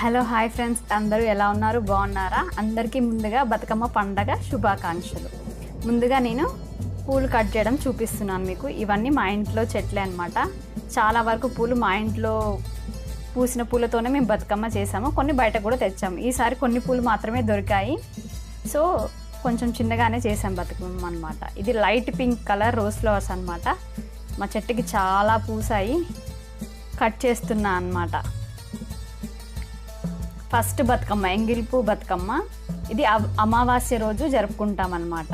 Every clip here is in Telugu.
Hello hi friends. అందరూ ఎలా ఉన్నారు? బాగున్నారా? అందరికీ ముందుగా బతుకమ్మ పండగ శుభాకాంక్షలు. ముందుగా నేను పూలు కట్ చేయడం చూపిస్తున్నాను మీకు. ఇవన్నీ మా ఇంట్లో చెట్లే అనమాట చాలా వరకు పూలు మా ఇంట్లో పూసిన పూలతోనే మేము బతుకమ్మ చేసాము. కొన్ని బయట కూడా తెచ్చాము ఈసారి కొన్ని పూలు మాత్రమే దొరికాయి. సో కొంచెం చిన్నగానే చేసాం బతుకమ్మ అనమాట ఇది light pink colour rose flowers అనమాట మా చెట్టుకి చాలా పూసాయి. కట్ చేస్తున్నా అన్నమాట. ఫస్ట్ బతుకమ్మ ఎంగిల్పు బతుకమ్మ. ఇది అమావాస్య రోజు జరుపుకుంటామన్నమాట.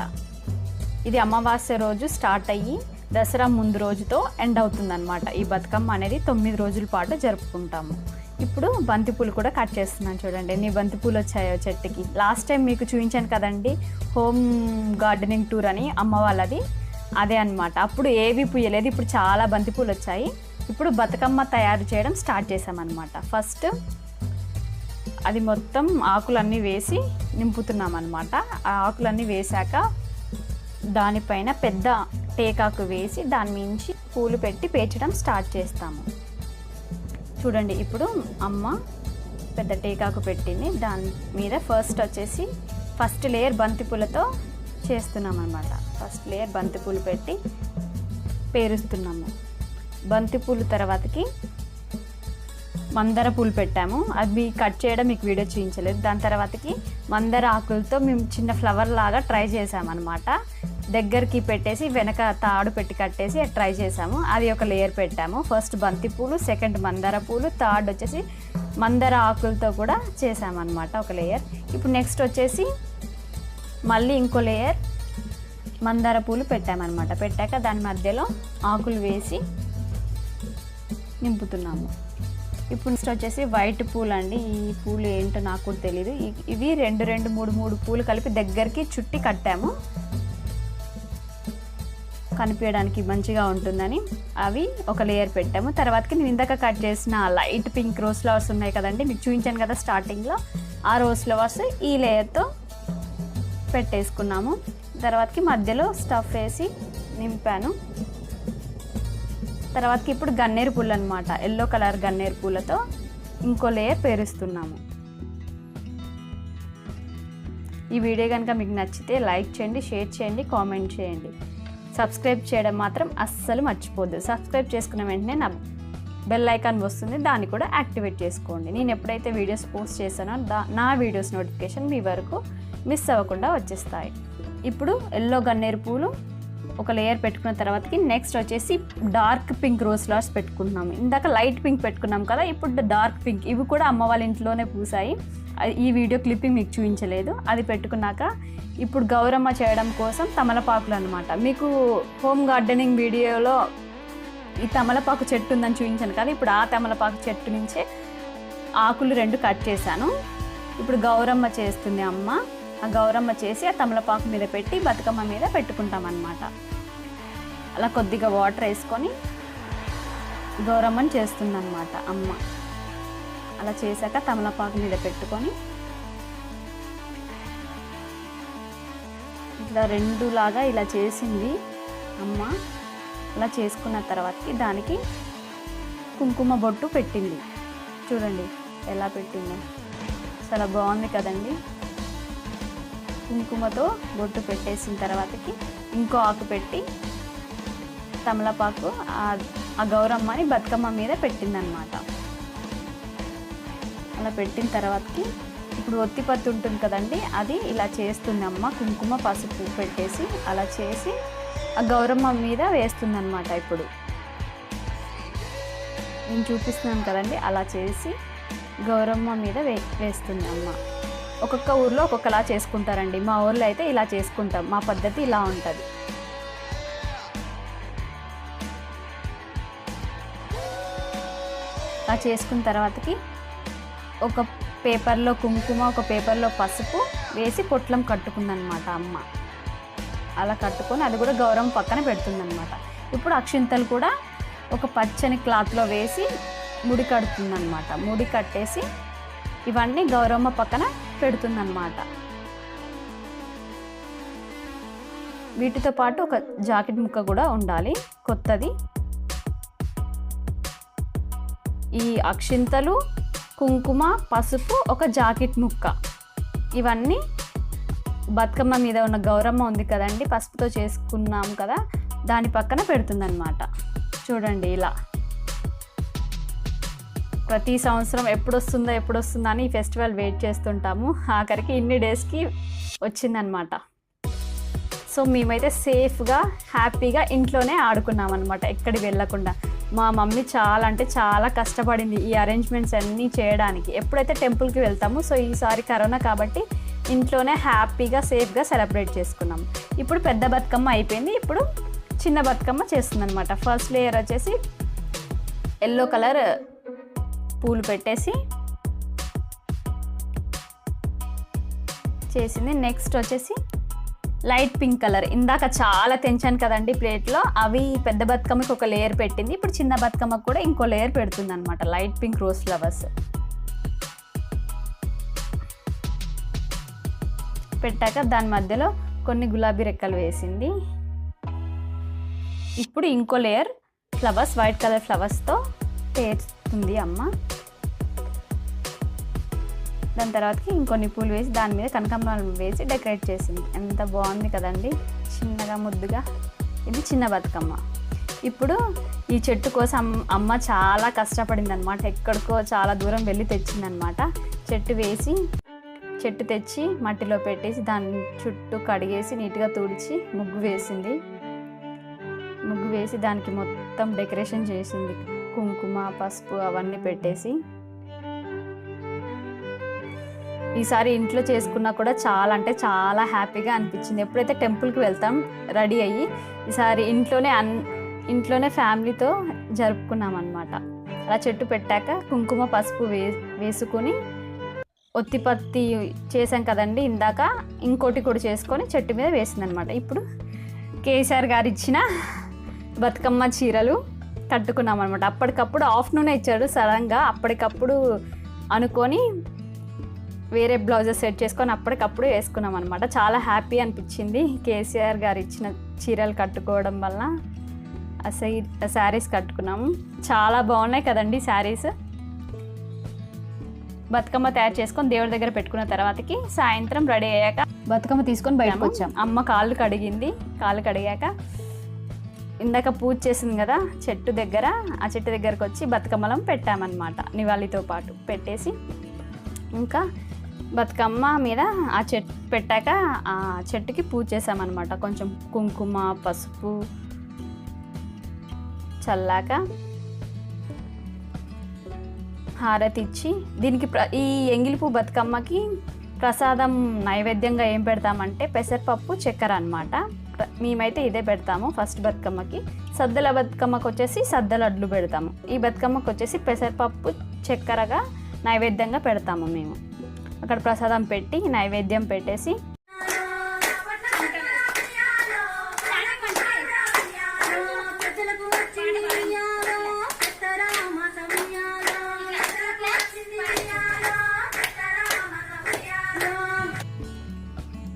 ఇది అమావాస్య రోజు స్టార్ట్ అయ్యి దసరా ముందు రోజుతో ఎండ్ అవుతుందన్నమాట. ఈ బతుకమ్మ అనేది తొమ్మిది రోజుల పాటు జరుపుకుంటాము. ఇప్పుడు బంతిపూలు కూడా కట్ చేస్తున్నాను చూడండి. ఎన్ని బంతిపూలు వచ్చాయో చెట్టుకి. లాస్ట్ టైం మీకు చూపించాను కదండి. హోమ్ గార్డెనింగ్ టూర్ అని అమ్మ వాళ్ళది. అదే అన్నమాట. అప్పుడు ఏవి పూయలేదు. ఇప్పుడు చాలా బంతిపూలు వచ్చాయి. ఇప్పుడు బతుకమ్మ తయారు చేయడం స్టార్ట్ చేసామన్నమాట ఫస్ట్ అది మొత్తం ఆకులన్నీ వేసి నింపుతున్నాం అనమాట ఆ ఆకులన్నీ వేశాక దానిపైన పెద్ద టేకాకు వేసి దాని మించి పూలు పెట్టి పేర్చడం స్టార్ట్ చేస్తాము. చూడండి ఇప్పుడు అమ్మ పెద్ద టేకాకు పెట్టింది. దాని మీద ఫస్ట్ వచ్చేసి ఫస్ట్ లేయర్ బంతిపూలతో చేస్తున్నాం అనమాట ఫస్ట్ లేయర్ బంతిపూలు పెట్టి పేరుస్తున్నాము. బంతిపూలు తర్వాతకి మందార పూలు పెట్టాము. అది కట్ చేయడం మీకు వీడియో చూపించలేదు. దాని తర్వాతకి మందార ఆకులతో మేము చిన్న ఫ్లవర్ లాగా ట్రై చేసామన్నమాట దగ్గరికి పెట్టేసి వెనక తాడు పెట్టి కట్టేసి ట్రై చేసాము అది ఒక లేయర్ పెట్టాము. ఫస్ట్ బంతి పూలు సెకండ్ మందార పూలు థర్డ్ వచ్చేసి మందార ఆకులతో కూడా చేసామన్నమాట ఒక లేయర్ ఇప్పుడు నెక్స్ట్ వచ్చేసి మళ్ళీ ఇంకో లేయర్ మందార పూలు పెట్టామన్నమాట. పెట్టాక దాని మధ్యలో ఆకులు వేసి నింపుతున్నాము. ఇప్పుడు నెక్స్ట్ వచ్చేసి వైట్ పూలు అండి ఈ పూలు ఏంటో నాకు కూడా తెలియదు ఇవి రెండు రెండు మూడు మూడు పూలు కలిపి దగ్గరికి చుట్టి కట్టాము. కనిపించడానికి మంచిగా ఉంటుందని. అవి ఒక లేయర్ పెట్టాము. తర్వాతకి నేను ఇందాక కట్ చేసిన లైట్ పింక్ రోజ్ ఫ్లవర్స్ ఉన్నాయి కదండి. మీకు చూపించాను కదా స్టార్టింగ్లో ఆ రోజ్ ఫ్లవర్స్ ఈ లేయర్తో పెట్టేసుకున్నాము. తర్వాతకి మధ్యలో స్టఫ్ వేసి నింపాను. తర్వాతకి ఇప్పుడు గన్నేరు పూలు అనమాట ఎల్లో కలర్ గన్నేరు పూలతో ఇంకో లేయర్ పేరుస్తున్నాము. ఈ వీడియో కనుక మీకు నచ్చితే లైక్ చేయండి షేర్ చేయండి కామెంట్ చేయండి. సబ్స్క్రైబ్ చేయడం మాత్రం అస్సలు మర్చిపోద్దు. సబ్స్క్రైబ్ చేసుకున్న వెంటనే నా బెల్ ఐకాన్ వస్తుంది. దాన్ని కూడా యాక్టివేట్ చేసుకోండి. నేను ఎప్పుడైతే వీడియోస్ పోస్ట్ చేశానో దా నా వీడియోస్ నోటిఫికేషన్ మీ వరకు మిస్ అవ్వకుండా వచ్చేస్తాయి. ఇప్పుడు ఎల్లో గన్నేరు పూలు ఒక లేయర్ పెట్టుకున్న తర్వాతకి నెక్స్ట్ వచ్చేసి డార్క్ పింక్ రోజ్ ఫ్లవర్స్ పెట్టుకుంటున్నాము. ఇందాక లైట్ పింక్ పెట్టుకున్నాం కదా ఇప్పుడు డార్క్ పింక్ ఇవి కూడా అమ్మ వాళ్ళ ఇంట్లోనే పూసాయి. అది- ఈ వీడియో క్లిప్పింగ్ మీకు చూపించలేదు. అది పెట్టుకున్నాక ఇప్పుడు గౌరమ్మ చేయడం కోసం తమలపాకులు అనమాట మీకు హోమ్ గార్డెనింగ్ వీడియోలో ఈ తమలపాకు చెట్టు ఉందని చూపించాను కదా ఇప్పుడు ఆ తమలపాకు చెట్టు నుంచే ఆకులు రెండు కట్ చేశాను. ఇప్పుడు గౌరమ్మ చేస్తుంది అమ్మ. ఆ గౌరమ్మ చేసి ఆ తమలపాకు మీద పెట్టి బతుకమ్మ మీద పెట్టుకుంటాం అన్నమాట అలా కొద్దిగా వాటర్ వేసుకొని గౌరమ్మని చేస్తుందన్నమాట అమ్మ. అలా చేశాక తమలపాకు మీద పెట్టుకొని ఇట్లా రెండు లాగా ఇలా చేసింది అమ్మ. అలా చేసుకున్న తర్వాతకి దానికి కుంకుమ బొట్టు పెట్టింది. చూడండి ఎలా పెట్టిందో. చాలా బాగుంది కదండి. కుంకుమతో బొట్టు పెట్టేసిన తర్వాతకి ఇంకో ఆకు పెట్టి తమలపాకు ఆ- గౌరమ్మని బతుకమ్మ మీద పెట్టిందనమాట అలా పెట్టిన తర్వాతకి ఇప్పుడు ఒత్తిపత్తి ఉంటుంది కదండి అది ఇలా చేస్తుంది అమ్మ. కుంకుమ పసుపు పెట్టేసి అలా చేసి ఆ గౌరమ్మ మీద వేస్తుంది అనమాట ఇప్పుడు. నేను చూపిస్తున్నాను కదండి అలా చేసి గౌరమ్మ మీద వే వేస్తుంది అమ్మ. ఒక్కొక్క ఊర్లో ఒక్కొక్కలా చేసుకుంటారండి. మా ఊర్లో అయితే ఇలా చేసుకుంటాం. మా పద్ధతి ఇలా ఉంటుంది. అలా చేసుకున్న తర్వాతకి ఒక పేపర్లో కుంకుమ ఒక పేపర్లో పసుపు వేసి పొట్లం కట్టుకుందనమాట అమ్మ. అలా కట్టుకొని అది కూడా గౌరవం పక్కన పెడుతుందనమాట. ఇప్పుడు అక్షింతలు కూడా ఒక పచ్చని క్లాత్లో వేసి ముడి కడుతుందనమాట. ముడి కట్టేసి ఇవన్నీ గౌరమ్మ పక్కన పెడుతుందనమాట వీటితో పాటు ఒక జాకెట్ ముక్క కూడా ఉండాలి కొత్తది. ఈ అక్షింతలు కుంకుమ పసుపు ఒక జాకెట్ ముక్క. ఇవన్నీ బతుకమ్మ మీద ఉన్న గౌరమ్మ ఉంది కదండి పసుపుతో చేసుకున్నాం కదా దాని పక్కన పెడుతుందన్నమాట. చూడండి ఇలా. ప్రతి సంవత్సరం ఎప్పుడు వస్తుందో ఎప్పుడు వస్తుందో అని ఈ ఫెస్టివల్ వెయిట్ చేస్తుంటాము. ఆఖరికి ఇన్ని డేస్కి వచ్చిందనమాట. సో మేమైతే సేఫ్గా హ్యాపీగా ఇంట్లోనే ఆడుకున్నాం అనమాట ఎక్కడికి వెళ్ళకుండా. మా మమ్మీ చాలా అంటే చాలా కష్టపడింది ఈ అరేంజ్మెంట్స్ అన్నీ చేయడానికి. ఎప్పుడైతే టెంపుల్కి వెళ్తామో సో ఈసారి కరోనా కాబట్టి ఇంట్లోనే హ్యాపీగా సేఫ్గా సెలబ్రేట్ చేసుకున్నాం. ఇప్పుడు పెద్ద బతుకమ్మ అయిపోయింది. ఇప్పుడు చిన్న బతుకమ్మ చేస్తుంది అనమాట ఫస్ట్ లేయర్ వచ్చేసి ఎల్లో కలర్ పూలు పెట్టేసి చేసింది. నెక్స్ట్ వచ్చేసి లైట్ పింక్ కలర్ ఇందాక చాలా తెంచాను కదండి ప్లేట్లో అవి పెద్ద బతుకమ్మకి ఒక లేయర్ పెట్టింది. ఇప్పుడు చిన్న బతుకమ్మకి కూడా ఇంకో లేయర్ పెడుతుంది అనమాట లైట్ పింక్ రోజ్ ఫ్లవర్స్ పెట్టాక దాని మధ్యలో కొన్ని గులాబీ రెక్కలు వేసింది. ఇప్పుడు ఇంకో లేయర్ ఫ్లవర్స్ వైట్ కలర్ ఫ్లవర్స్తో పేర్చుతుంది అమ్మ. దాని తర్వాతకి ఇంకొన్ని పూలు వేసి దాని మీద కనకాంబరాలు వేసి డెకరేట్ చేసింది. ఎంత బాగుంది కదండి. చిన్నగా ముద్దుగా. ఇది చిన్న బతుకమ్మ. ఇప్పుడు ఈ చెట్టు కోసం అమ్మ చాలా కష్టపడింది అనమాట ఎక్కడికో చాలా దూరం వెళ్ళి తెచ్చిందనమాట చెట్టు వేసి చెట్టు తెచ్చి మట్టిలో పెట్టేసి దాని చుట్టూ కడిగేసి నీట్గా తుడిచి ముగ్గు వేసింది. ముగ్గు వేసి దానికి మొత్తం డెకరేషన్ చేసింది. కుంకుమ పసుపు అవన్నీ పెట్టేసి. ఈసారి ఇంట్లో చేసుకున్నా కూడా చాలా అంటే చాలా హ్యాపీగా అనిపించింది. ఎప్పుడైతే టెంపుల్కి వెళ్తాం రెడీ అయ్యి ఈసారి ఇంట్లోనే అన్ ఇంట్లోనే ఫ్యామిలీతో జరుపుకున్నాం అనమాట అలా చెట్టు పెట్టాక కుంకుమ పసుపు వే వేసుకొని ఒత్తిపత్తి చేసాం కదండి ఇందాక. ఇంకోటి కూడా చేసుకొని చెట్టు మీద వేసింది అనమాట ఇప్పుడు కేసీఆర్ గారు ఇచ్చిన బతుకమ్మ చీరలు కట్టుకున్నాం అనమాట అప్పటికప్పుడు ఆఫ్టర్నూన్ ఇచ్చాడు సడన్గా. అప్పటికప్పుడు అనుకొని వేరే బ్లౌజెస్ సెట్ చేసుకొని అప్పటికప్పుడు వేసుకున్నాం అనమాట చాలా హ్యాపీ అనిపించింది. కేసీఆర్ గారు ఇచ్చిన చీరలు కట్టుకోవడం వల్ల ఆ సై శారీస్ కట్టుకున్నాము. చాలా బాగున్నాయి కదండి శారీస్. బతుకమ్మ తయారు చేసుకొని దేవుడి దగ్గర పెట్టుకున్న తర్వాతకి సాయంత్రం రెడీ అయ్యాక బతుకమ్మ తీసుకొని బయటకు వచ్చాం అమ్మ కాళ్ళు కడిగింది. కాళ్ళు కడిగాక ఇందాక పూజ చేసింది కదా చెట్టు దగ్గర. ఆ చెట్టు దగ్గరకు వచ్చి బతుకమ్మలం పెట్టామన్నమాట నివాళితో పాటు. పెట్టేసి ఇంకా బతుకమ్మ మీద ఆ చెట్టు పెట్టాక ఆ చెట్టుకి పూజ చేసామన్నమాట కొంచెం కుంకుమ పసుపు చల్లాక హారతి ఇచ్చి దీనికి ప్ర ఈ ఎంగిలిపు బతుకమ్మకి ప్రసాదం నైవేద్యంగా ఏం పెడతామంటే పెసరపప్పు చక్కెర అనమాట మేమైతే ఇదే పెడతాము ఫస్ట్ బతుకమ్మకి. సద్దల బతుకమ్మకి వచ్చేసి సద్ద పెడతాము. ఈ బతుకమ్మకి వచ్చేసి పెసరపప్పు చక్కెరగా నైవేద్యంగా పెడతాము మేము. అక్కడ ప్రసాదం పెట్టి నైవేద్యం పెట్టేసి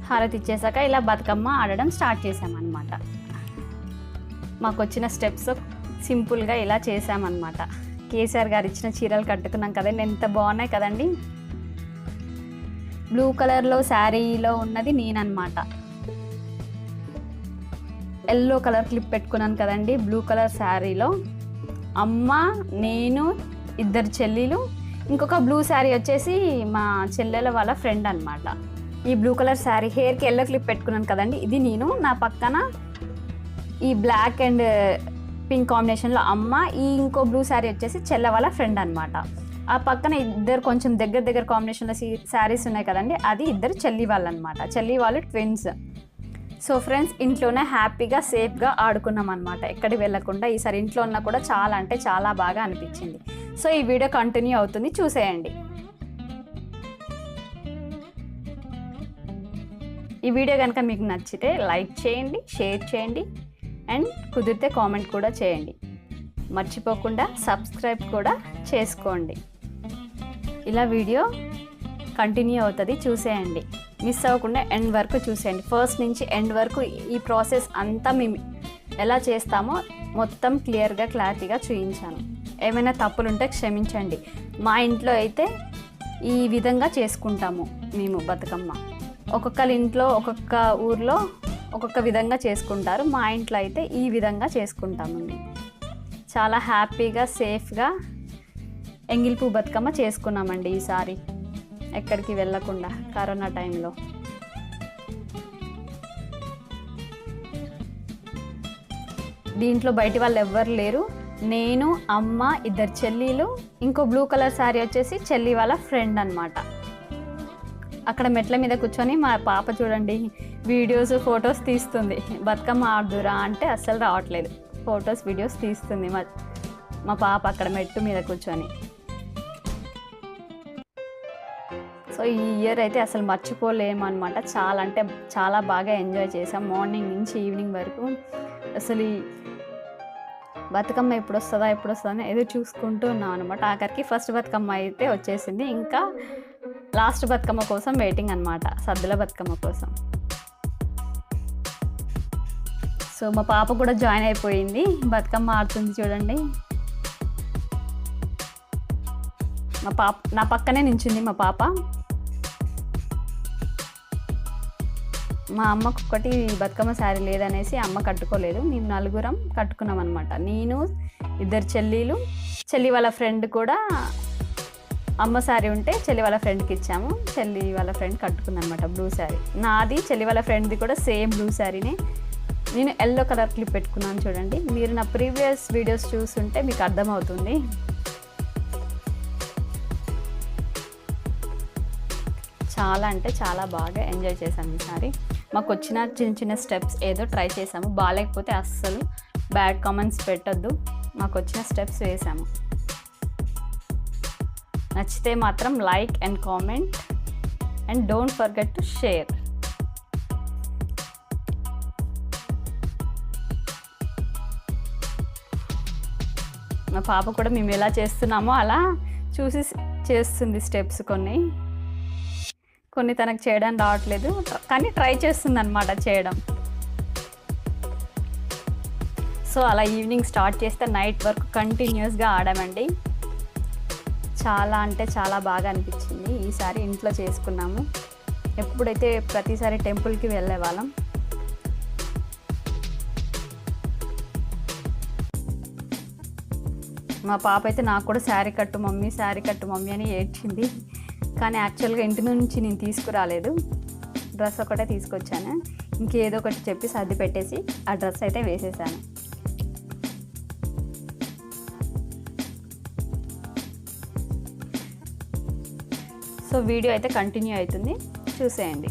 హారతి ఇచ్చేసాక ఇలా బతుకమ్మ ఆడడం స్టార్ట్ చేసామన్నమాట. మాకు వచ్చిన స్టెప్స్ సింపుల్గా ఇలా చేసామన్నమాట. కేసీఆర్ గారు ఇచ్చిన చీరలు కట్టుకున్నాం కదండి ఎంత బాగున్నాయి కదండి. బ్లూ కలర్లో శారీలో ఉన్నది నేననమాట ఎల్లో కలర్ క్లిప్ పెట్టుకున్నాను కదండి బ్లూ కలర్ శారీలో. అమ్మ నేను ఇద్దరు చెల్లెలు ఇంకొక బ్లూ శారీ వచ్చేసి మా చెల్లెల వాళ్ళ ఫ్రెండ్ అన్నమాట. ఈ బ్లూ కలర్ శారీ హెయిర్కి ఎల్లో క్లిప్ పెట్టుకున్నాను కదండి ఇది నేను నా పక్కన ఈ బ్లాక్ అండ్ పింక్ కాంబినేషన్లో అమ్మ ఈ ఇంకో బ్లూ శారీ వచ్చేసి చెల్ల వాళ్ళ ఫ్రెండ్ అనమాట ఆ పక్కన ఇద్దరు కొంచెం దగ్గర దగ్గర కాంబినేషన్లో శారీస్ ఉన్నాయి కదండి అది ఇద్దరు చెల్లి వాళ్ళు అనమాట చెల్లి వాళ్ళు ట్విన్స్ సో ఫ్రెండ్స్ ఇంట్లోనే హ్యాపీగా సేఫ్గా ఆడుకున్నాం అనమాట ఎక్కడికి వెళ్ళకుండా ఈసారి ఇంట్లో ఉన్నా కూడా చాలా అంటే చాలా బాగా అనిపించింది. సో ఈ వీడియో కంటిన్యూ అవుతుంది. చూసేయండి. ఈ వీడియో కనుక మీకు నచ్చితే లైక్ చేయండి షేర్ చేయండి అండ్ కుదిరితే కామెంట్ కూడా చేయండి. మర్చిపోకుండా సబ్స్క్రైబ్ కూడా చేసుకోండి. ఇలా వీడియో కంటిన్యూ అవుతుంది చూసేయండి. మిస్ అవ్వకుండా ఎండ్ వరకు చూసేయండి. ఫస్ట్ నుంచి ఎండ్ వరకు ఈ ప్రాసెస్ అంతా మేము ఎలా చేస్తామో మొత్తం క్లియర్గా క్లారిటీగా చూపించాను ఏమైనా తప్పులు ఉంటే క్షమించండి. మా ఇంట్లో అయితే ఈ విధంగా చేసుకుంటాము మేము బతుకమ్మ. ఒక్కొక్కరి ఇంట్లో ఒక్కొక్క ఊర్లో ఒక్కొక్క విధంగా చేసుకుంటారు. మా ఇంట్లో అయితే ఈ విధంగా చేసుకుంటాము మేము. చాలా హ్యాపీగా సేఫ్గా ఎంగిల్పూ బతుకమ్మ చేసుకున్నామండి ఈసారి. ఎక్కడికి వెళ్ళకుండా కరోనా టైంలో. దీంట్లో బయటి వాళ్ళు ఎవ్వరు లేరు. నేను అమ్మ ఇద్దరు చెల్లీలు ఇంకో బ్లూ కలర్ శారీ వచ్చేసి చెల్లి వాళ్ళ ఫ్రెండ్ అనమాట అక్కడ మెట్ల మీద కూర్చొని మా పాప చూడండి వీడియోస్ ఫొటోస్ తీస్తుంది. బతుకమ్మ ఆడుదురా అంటే అస్సలు రావట్లేదు. ఫొటోస్ వీడియోస్ తీస్తుంది మా మా పాప అక్కడ మెట్టు మీద కూర్చొని. సో ఈ ఇయర్ అయితే అసలు మర్చిపోలేము అనమాట చాలా అంటే చాలా బాగా ఎంజాయ్ చేసాం మార్నింగ్ నుంచి ఈవినింగ్ వరకు. అసలు ఈ బతుకమ్మ ఎప్పుడు వస్తుందా ఎప్పుడు వస్తుందా అని ఎదురు చూసుకుంటూ ఉన్నాం అనమాట ఆఖరికి ఫస్ట్ బతుకమ్మ అయితే వచ్చేసింది. ఇంకా లాస్ట్ బతుకమ్మ కోసం వెయిటింగ్ అనమాట సద్దుల బతుకమ్మ కోసం. సో మా పాప కూడా జాయిన్ అయిపోయింది. బతుకమ్మ ఆడుతుంది చూడండి. మా పాప నా పక్కనే నించింది మా పాప. మా అమ్మకు ఒకటి బతుకమ్మ శారీ లేదనేసి అమ్మ కట్టుకోలేదు. మేము నలుగురం కట్టుకున్నాం అనమాట నేను ఇద్దరు చెల్లీలు చెల్లి వాళ్ళ ఫ్రెండ్ కూడా అమ్మ శారీ ఉంటే చెల్లి వాళ్ళ ఫ్రెండ్కి ఇచ్చాము. చెల్లి వాళ్ళ ఫ్రెండ్ కట్టుకుంది అనమాట బ్లూ శారీ. నాది చెల్లి వాళ్ళ ఫ్రెండ్ది కూడా సేమ్ బ్లూ శారీనే. నేను ఎల్లో కలర్ క్లిప్ పెట్టుకున్నాను చూడండి. మీరు నా ప్రీవియస్ వీడియోస్ చూస్తుంటే మీకు అర్థమవుతుంది. చాలా అంటే చాలా బాగా ఎంజాయ్ చేశాను ఈసారి మాకు వచ్చిన చిన్న చిన్న స్టెప్స్ ఏదో ట్రై చేసాము. బాగాలేకపోతే అస్సలు బ్యాడ్ కామెంట్స్ పెట్టద్దు. మాకు వచ్చిన స్టెప్స్ వేసాము. నచ్చితే మాత్రం like and comment and don't forget to share మా పాప కూడా మేము ఎలా చేస్తున్నామో అలా చూసి చేస్తుంది స్టెప్స్ కొన్ని. కొన్ని తనకు చేయడం రావట్లేదు. కానీ ట్రై చేస్తుంది అనమాట చేయడం. సో అలా ఈవినింగ్ స్టార్ట్ చేస్తే నైట్ వరకు కంటిన్యూస్గా ఆడామండి. చాలా అంటే చాలా బాగా అనిపించింది. ఈసారి ఇంట్లో చేసుకున్నాము. ఎప్పుడైతే ప్రతిసారి టెంపుల్కి వెళ్ళే వాళ్ళం. మా పాప అయితే నాకు కూడా శారీ కట్టు మమ్మీ శారీ కట్టు మమ్మీ అని ఏడ్చింది. కానీ యాక్చువల్గా ఇంటి నుంచి నేను తీసుకురాలేదు. డ్రెస్ ఒకటే తీసుకొచ్చాను. ఇంకేదో ఒకటి చెప్పి సర్ది పెట్టేసి ఆ డ్రెస్ అయితే వేసేసాను. సో వీడియో అయితే కంటిన్యూ అవుతుంది. చూసేయండి.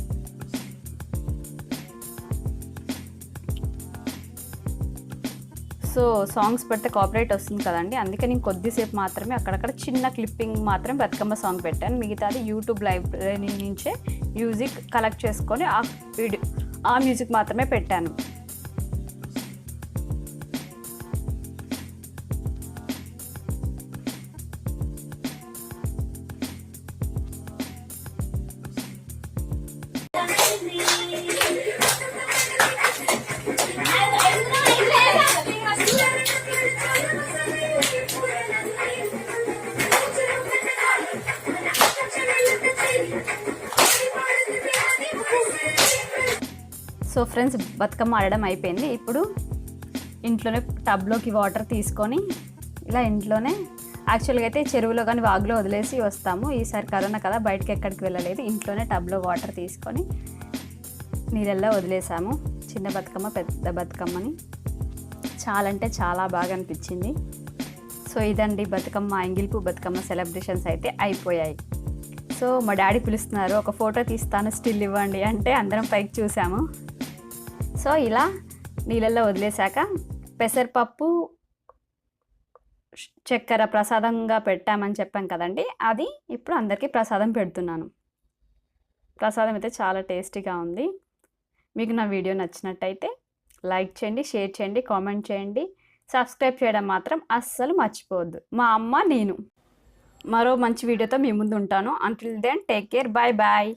సో సాంగ్స్ పెడితే కాపరేట్ వస్తుంది కదండి. అందుకే నేను కొద్దిసేపు మాత్రమే అక్కడక్కడ చిన్న క్లిప్పింగ్ మాత్రం బతుకమ్మ సాంగ్ పెట్టాను. మిగతాది యూట్యూబ్ లైబ్రరీ నుంచే మ్యూజిక్ కలెక్ట్ చేసుకొని ఆ వీడియో ఆ మ్యూజిక్ మాత్రమే పెట్టాను. సో ఫ్రెండ్స్ బతుకమ్మ ఆడడం అయిపోయింది. ఇప్పుడు ఇంట్లోనే టబ్లోకి వాటర్ తీసుకొని ఇలా ఇంట్లోనే యాక్చువల్గా అయితే చెరువులో కానీ వాగులో వదిలేసి వస్తాము. ఈసారి కరోనా కదా బయటకి ఎక్కడికి వెళ్ళలేదు. ఇంట్లోనే టబ్లో వాటర్ తీసుకొని నీళ్ళల్లో వదిలేసాము. చిన్న బతుకమ్మ పెద్ద బతుకమ్మని. చాలా అంటే చాలా బాగా అనిపించింది. సో ఇదండి బతుకమ్మ ఎంగిల్పు బతుకమ్మ సెలబ్రేషన్స్ అయితే అయిపోయాయి. సో మా డాడీ పిలుస్తున్నారు ఒక ఫోటో తీస్తాను స్టిల్ ఇవ్వండి అంటే అందరం పైకి చూసాము. సో ఇలా నీళ్ళల్లో వదిలేశాక పెసరపప్పు చక్కెర ప్రసాదంగా పెట్టామని చెప్పాం కదండి. అది ఇప్పుడు అందరికీ ప్రసాదం పెడుతున్నాను. ప్రసాదం అయితే చాలా టేస్టీగా ఉంది. మీకు నా వీడియో నచ్చినట్టయితే లైక్ చేయండి షేర్ చేయండి కామెంట్ చేయండి. సబ్స్క్రైబ్ చేయడం మాత్రం అస్సలు మర్చిపోవద్దు. మా అమ్మ నేను. మరో మంచి వీడియోతో మీ ముందు ఉంటాను. Until then take care bye bye